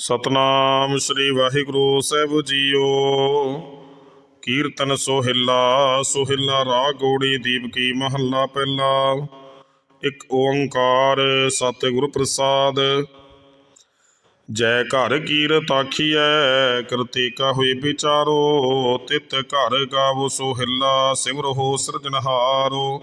ਸਤਨਾਮ ਸ੍ਰੀ ਵਾਹਿਗੁਰੂ ਸਾਹਿਬ ਜੀਓ। ਕੀਰਤਨ ਸੋਹਿਲਾ ਸੋਹਿਲਾ ਰਾਗ ਦੀਪਕੀ ਮਹੱਲਾ ਪਹਿਲਾ। ਇੱਕ ਓੰਕਾਰ ਸਤਿਗੁਰ ਪ੍ਰਸਾਦ। ਜੈ ਘਰ ਕੀਰਤ ਆਖੀਐ ਕਰਤੇ ਕਾ ਹੋਈ ਵਿਚਾਰੋ। ਤਿਤ ਘਰ ਗਾਵੋ ਸੋਹਿਲਾ, ਸਿਮਰੋ ਸਿਰਜਨਹਾਰੋ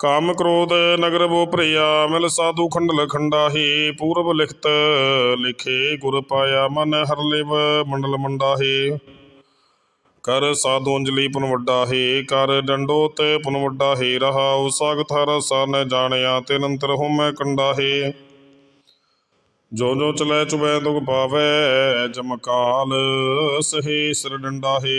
ਕਾਮ ਕ੍ਰੋਧ ਨਗਰ ਬੋ ਭਰਿਆ, ਮਿਲ ਸਾਧੂ ਖੰਡਲ ਖੰਡਾਹੀ, ਪੂਰਬ ਲਿਖਤ ਲਿਖੇ ਗੁਰ ਪਾਇਆ, ਮਨ ਹਰ ਲਿਵ ਮੰਡਲ ਮੰਡਾਹੀ। ਕਰ ਸਾਧੂ ਅੰਜਲੀ ਪੁਨ ਵੱਡਾ ਕਰ ਡੰਡੋਤ ਪੁਨ ਵੱਡਾ ਹੈ ਰਹਾਉ ਸਾਗਤ ਹਰ ਸਨ ਜਾਣਿਆ ਤੇ ਨੰਤਰ ਹੋਮੈ ਕੰਡਾ ਹੈ ਜੋ ਜੋ ਚਲੈ ਚੁਬੈ ਦੁਖ ਪਾਵੈ ਜਮਕਾਲ ਸਹੇ ਸਿਰ ਡੰਡਾ ਹੈ